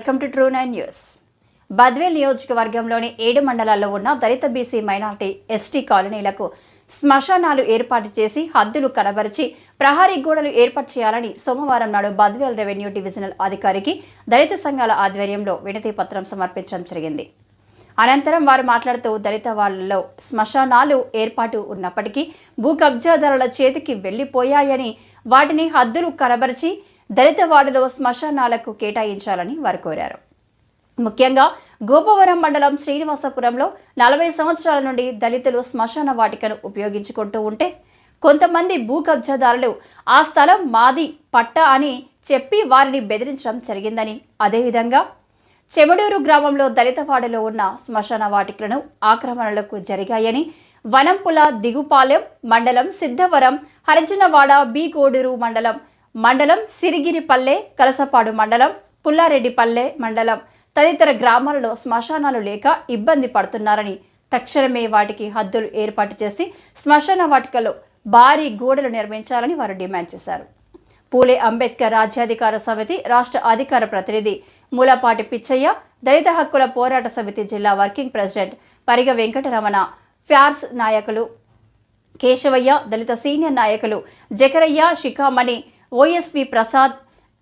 Welcome to true nine news Badvel నియోజకవర్గంలోని ఏడు మండలాల్లో ఉన్న దళిత బీసీ మైనార్టీ ఎస్టీ కాలనీలకు శ్మశానాలు ఏర్పాటు చేసి హద్దులు కనబరిచి ప్రహారీ గోడలు ఏర్పాటు చేయాలని సోమవారం నాడు బద్వేల్ రెవెన్యూ డివిజనల్ అధికారికి దళిత సంఘాల ఆధ్వర్యంలో వినతి పత్రం సమర్పించడం జరిగింది. అనంతరం వారు మాట్లాడుతూ దళిత వాళ్ళలో శ్మశానాలు ఏర్పాటు ఉన్నప్పటికీ భూ కబ్జాదారుల చేతికి వెళ్ళిపోయాయని వాటిని హద్దులు కనబరిచి దళిత వార్డులో శ్మశానాలకు కేటాయించాలని వారు కోరారు. ముఖ్యంగా గోపవరం మండలం శ్రీనివాసపురంలో నలభై సంవత్సరాల నుండి దళితులు శ్మశాన వాటికను ఉపయోగించుకుంటూ ఉంటే కొంతమంది భూ కబ్జాదారులు ఆ స్థలం మాది పట్ట అని చెప్పి వారిని బెదిరించడం జరిగిందని అదేవిధంగా చెమడూరు గ్రామంలో దళితవాడలో ఉన్న శ్మశాన వాటికలను ఆక్రమణలకు జరిగాయని వనంపుల దిగుపాలెం మండలం సిద్ధవరం హరిజనవాడ బి కోడూరు మండలం మండలం సిరిగిరిపల్లె కలసపాడు మండలం పుల్లారెడ్డిపల్లె మండలం. తదితర గ్రామాలలో శ్మశానాలు లేక ఇబ్బంది పడుతున్నారని తక్షణమే వాటికి హద్దులు ఏర్పాటు చేసి శ్మశాన వాటికలో భారీ గోడలు నిర్మించాలని వారు డిమాండ్ చేశారు. పూలే అంబేద్కర్ రాజ్యాధికార సమితి రాష్ట్ర అధికార ప్రతినిధి మూలపాటి పిచ్చయ్య దళిత హక్కుల పోరాట సమితి జిల్లా వర్కింగ్ ప్రెసిడెంట్ పరిగ వెంకటరమణ ఫ్యార్స్ నాయకులు కేశవయ్య దళిత సీనియర్ నాయకులు జకరయ్య శిఖామణి ఓఎస్వి ప్రసాద్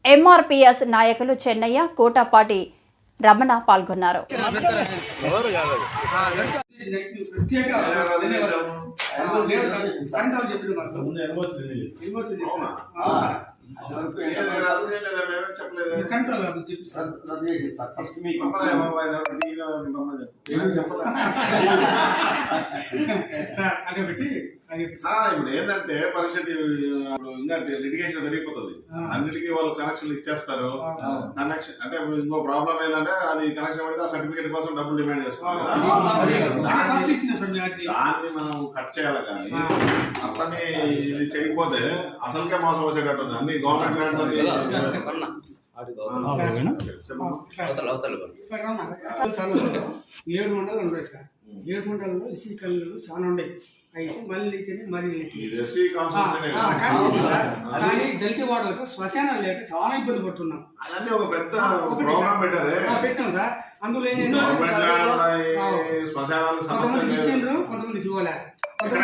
ఎంఆర్పిఎస్ నాయకులు చెన్నయ్య కోటాపాటి రమణ పాల్గొన్నారు. అదే పెట్టి ఇప్పుడు ఏంటంటే పరిస్థితి ఇంకా లిటిగేషన్ పెరిగిపోతుంది. అన్నిటికీ వాళ్ళు కనెక్షన్లు ఇచ్చేస్తారు. కనెక్షన్ అంటే ఇప్పుడు ఇంకో ప్రాబ్లం ఏంటంటే అది కనెక్షన్ పడితే ఆ సర్టిఫికేట్ కోసం డబ్బులు డిమాండ్ చేస్తారు. దాన్ని మనం కట్ చేయాలి కానీ. అట్లనే ఇది చేయకపోతే అసలుకే మోసం వచ్చేటట్టు ఉంది అన్ని గవర్నమెంట్ ల్యాండ్స్. ఏడు మండలాలు ఉన్నాయి సార్ ఏడు మండలంలో ఇసి కళ్ళు చాలా ఉన్నాయి. అయితే మళ్ళీ మరి ఎస్సీ కానిస్టేబుల్ సార్. కానీ దళిత వాడలకు శ్మశానాలు లేక చాలా ఇబ్బంది పడుతున్నాం. ఒక పెద్ద పెట్టాం సార్. అందులో కొంతమందికి. ఇచ్చిండ్రు కొంతమందికి ఇవ్వలే. సార్,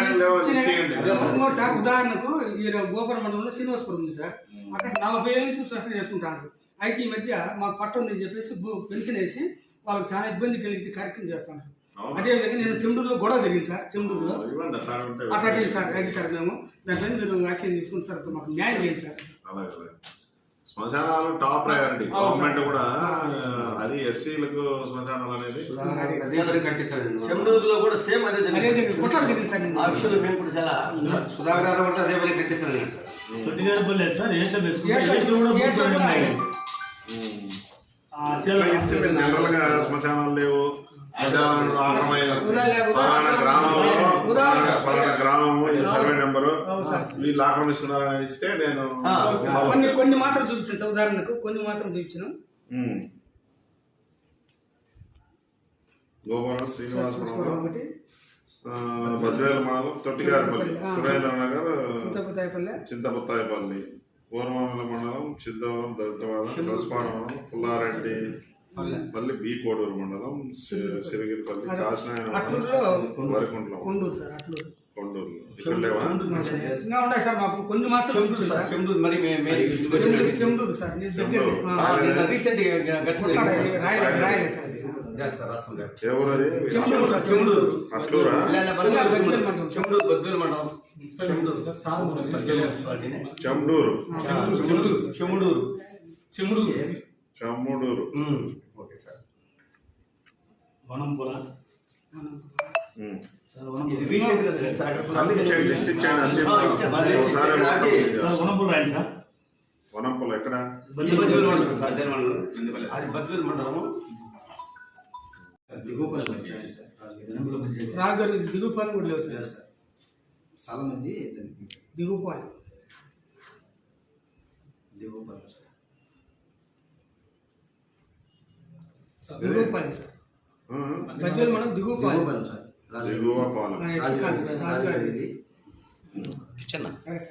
ఇంకోటి సార్. ఉదాహరణకు ఈ గోపురం మండలంలో శ్రీనివాసపురం ఉంది సార్. అక్కడ నలభై ఏళ్ళ నుంచి శ్వాస చేసుకుంటారు అయితే ఈ మధ్య మాకు పట్టు ఉందని చెప్పేసి పెన్షన్ వేసి వాళ్ళకి చాలా ఇబ్బంది కలిగించే కార్యక్రమం చేస్తాను అవునా? అదే విధంగా నేను చెండూరులో గొడవ జరిగింది సార్ చెండూరులో. అట్లా అట్లాంటి సార్ అది సార్ మేము దాంట్లో మీరు యాక్షన్ తీసుకుని సార్ మాకు న్యాయం చేయండి సార్. అలాగే. శ్మశానాలు టాప్ ప్రయారిటీ. గవర్నమెంట్ కూడా. అది ఎస్సీలకు శ్మశానాలు అనేది చెండూరులో కూడా సేమ్ అదే జరిగింది. కొట్లాడ జరిగింది. సార్ మేము కూడా చాలా సుధాకర్ గారు కూడా అదే పని సార్ జనరల్గా శ్మశానాలు లేవు. గ్రామంలో సర్వే నెంబరు. వీళ్ళు ఇస్తే నేను. కొన్ని కొన్ని మాత్రం చూపించాను ఉదాహరణకు కొన్ని మాత్రం చూపించాను. గోపాలం శ్రీనివాసపురం ఒకటి మండలం తొట్టిగారిపల్లి. సురేంద్ర నగర్ చింతపతాయపల్లె మండలం సిద్ధవరం దళితవాడ కలసపాడం పుల్లారెడ్డి పల్లి. బి కోడూరు మండలం సిరిగిరిపల్లి వరికుంట్లం కొండూరు. సార్ అట్లూరు. ఉన్నాయి మాకు. కొన్ని మాత్రం చెండూరు మరి చెండూరు దగ్గర రీసెంట్ చెండూరు చెండూరు చెండూరు బద్వేలు మండలం. Chenduru Chenduru. Chenduru Chenduru sir sir sir. మొత్తం వనంపుల ఎక్కడ? బద్వేలు సార్ అదే బద్వేలు మండలము. రాగారు దిగుపాలు కూడా లేవు సార్. చాలా మంది దిగుపాలు దిగుబడి దిగుపాలు సార్. మనం దిగువ సార్.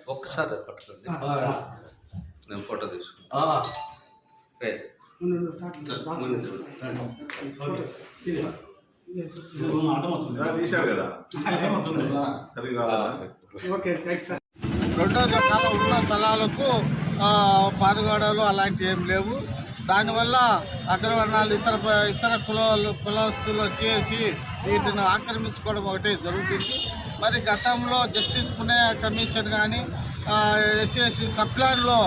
ఒక్కసారి పట్టుకోండి. నేను ఫోటో తీశారు కదా? రెండో రకాల ఉన్న స్థలాలకు ఆ, పారుగోడలు అలాంటివి ఏం లేవు. దానివల్ల అగ్రవర్ణాలు ఇతర ఇతర కులాలు కులస్తులు వచ్చేసి వీటిని ఆక్రమించుకోవడం ఒకటి జరుగుతుంది. మరి గతంలో జస్టిస్ పునయ కమిషన్ కానీ ఎస్సీ ఎస్టీ సప్లాన్లో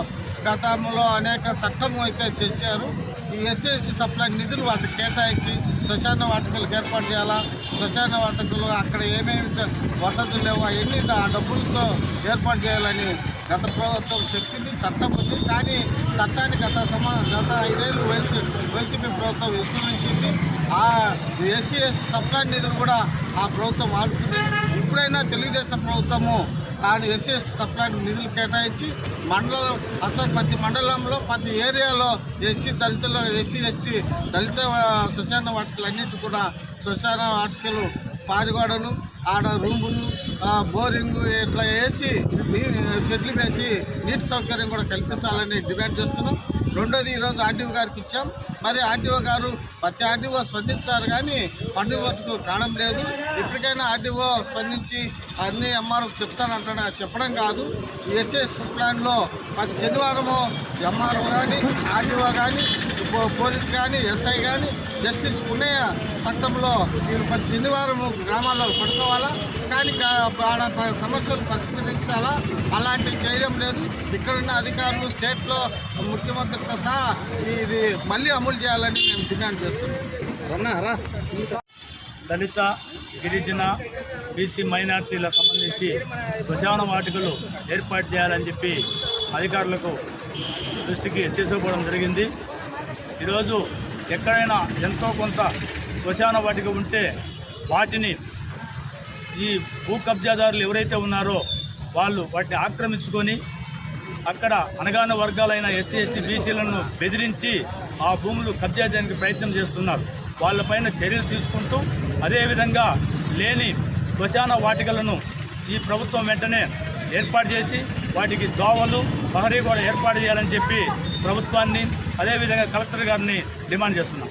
గతంలో అనేక చట్టం అయితే తెచ్చారు. ఈ ఎస్సీ ఎస్టీ సప్లై నిధులు వాటికి కేటాయించి శ్మశాన వాటికలకు ఏర్పాటు చేయాలా? శ్మశాన వాటికలు అక్కడ ఏమేమి వసతులు లేవు? అవన్నీ ఆ డబ్బులతో ఏర్పాటు చేయాలని గత ప్రభుత్వం చెప్పింది చట్టం ఉంది. కానీ చట్టాన్ని గత సమా గత ఐదేళ్ళు వైసీ వైసీపీ ప్రభుత్వం విస్తరించింది ఆ ఎస్సీ ఎస్టీ సప్లై నిధులు కూడా ఆ ప్రభుత్వం ఆడుతుంది ఇప్పుడైనా తెలుగుదేశం ప్రభుత్వము దాని ఎస్సీ ఎస్టీ సప్లాన్ నిధులు కేటాయించి మండలం అసలు ప్రతి మండలంలో ప్రతి ఏరియాలో ఎస్సీ దళితుల ఎస్సీ ఎస్టీ దళిత శ్మశాన వాటికలు అన్నిటి కూడా శ్మశాన వాటికలు పారిగోడలు ఆడ రూములు బోరింగ్ ఇట్లా వేసి షెడ్లు వేసి నీటి సౌకర్యం కూడా కల్పించాలని డిమాండ్ చేస్తున్నాం. రెండోది ఈరోజు ఆర్టీఓ గారికి ఇచ్చాం. మరి ఆర్టీఓ గారు ప్రతి ఆర్టీఓ స్పందించారు కానీ పండుగ ఓటుకు కావడం లేదు. ఇప్పటికైనా ఆర్టీఓ స్పందించి అన్ని ఎంఆర్ఓ చెప్తానంటే చెప్పడం కాదు. ఎస్ఎస్ ప్లాన్లో ప్రతి శనివారము ఎంఆర్ఓ కానీ ఆర్టీఓ కానీ పో- పోలీస్ కానీ ఎస్ఐ కానీ జస్టిస్ పుణ్య చట్టంలో మీరు ప్రతి శనివారం గ్రామాల్లో పడుకోవాలా? కానీ ఆడ సమస్యలు పరిష్కరించాలా? అలాంటివి చేయడం లేదు. ఇక్కడున్న అధికారులు స్టేట్లో ముఖ్యమంత్రితో సహా ఇది మళ్ళీ అమలు చేయాలని మేము డిమాండ్ చేస్తున్నాం. దళిత గిరిజన బీసీ మైనార్టీలకు సంబంధించి శ్మశాన వాటికలు ఏర్పాటు చేయాలని చెప్పి అధికారులకు దృష్టికి తీసుకుపోవడం జరిగింది. ఈరోజు ఎక్కడైనా ఎంతో కొంత శ్మశాన వాటిక ఉంటే వాటిని ఈ భూ కబ్జాదారులు ఎవరైతే ఉన్నారో వాళ్ళు వాటిని ఆక్రమించుకొని అక్కడ అనగాన వర్గాలైన ఎస్సీ ఎస్టీ బీసీలను బెదిరించి ఆ భూములు కబ్జా చేయడానికి ప్రయత్నం చేస్తున్నారు. వాళ్ళపైన చర్యలు తీసుకుంటూ అదేవిధంగా లేని శ్మశాన వాటికలను ఈ ప్రభుత్వం వెంటనే ఏర్పాటు చేసి వాటికి దోవలు ప్రహరీ కూడా ఏర్పాటు చేయాలని చెప్పి ప్రభుత్వాన్ని అదేవిధంగా కలెక్టర్ గారిని డిమాండ్ చేస్తున్నాం.